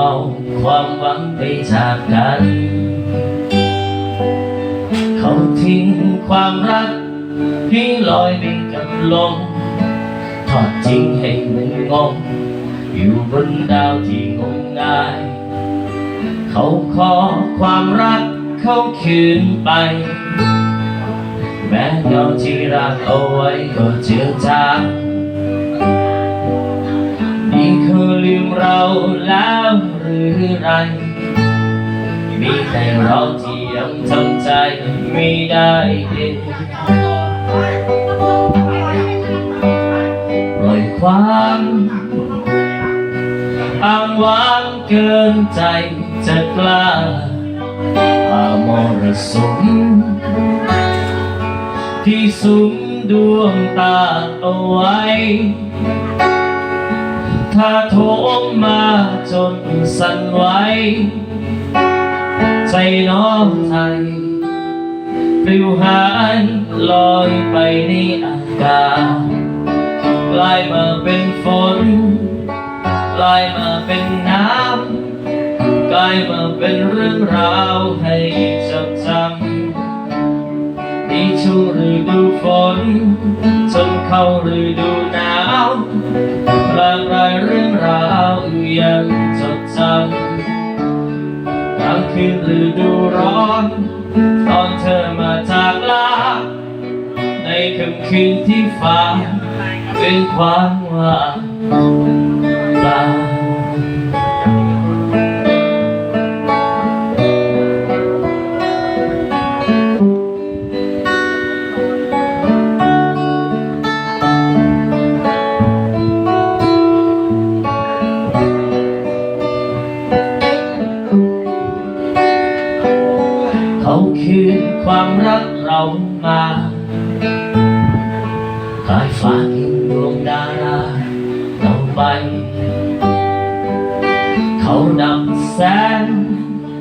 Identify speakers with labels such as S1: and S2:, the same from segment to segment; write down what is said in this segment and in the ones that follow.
S1: เอาความหวังไปจากกัน เขาทิ้งความรักให้ลอยไปกับลมทอดจริงให้มันงง อยู่บนดาวที่งมงาย เขาขอความรักเขาคืนไป แม้เงาที่รักเอาไว้ก็เจือจางนี่เขาลืมเราแล้ว รือไร มีแต่เราที่ยังทำใจไม่ได้เองปล่อยความอ้างว้างเกินใจจะกล้าพามรสุมที่สุมดวงตาเอาไว้ ถาโถมมาจนสั่นไหวใจน้องไทยปลิวหายลอยไปในอากาศกลายมาเป็นฝนกลายมาเป็นน้ำกลายมาเป็นเรื่องราวให้จดจำ นช่วงฤดูฝน จนเข้าฤดูหนาวหลากหลายเรื่องราวยังจดจำกลางคืนฤดูร้อน ตอนเธอมาจากลา ในค่ำคืนที่ฟ้าเป็นความว่างเปล่า เรามาขายฝากยิงดวงดาราเราไป เขาดับแสง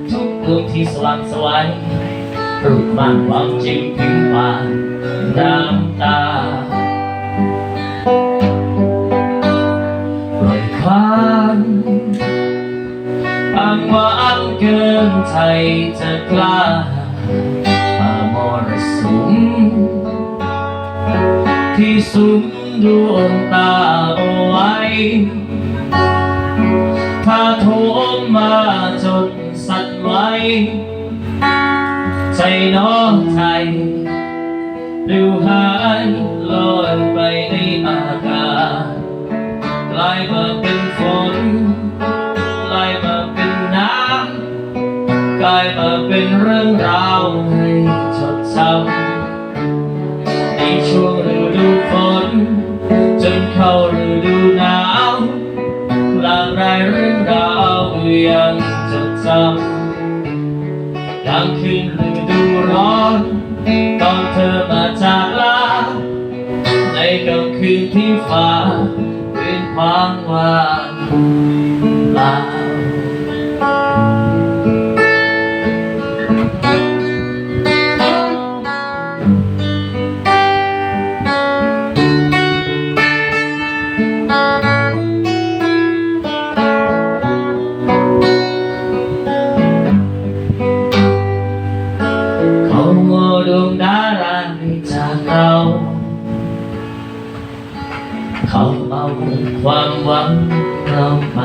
S1: ทุกดวงที่สว่างไสวยรูปมันความจริงถึงผ่านน้ำตาปล่อยความอ้างว้างเกินใจจะกล้า รสุมที่สุมดวงตาเอาไว้ถ้าโทมมาจนสั่นไหวใจน้องไทยปลิวหายลอยไปในอากาศกลายมาเป็นฝนกลายมาเป็นน้ำกลายมาเป็นเรื่องราวาฤดูหนาวหลากหลายเรื่องราวยังจดจำกลางคืนฤดูร้อนตอนเธอมาจากลาในกลางคืนที่ฟ้าเป็นความว่างเปล่าเขา เราเขาเอาความหวังเราไป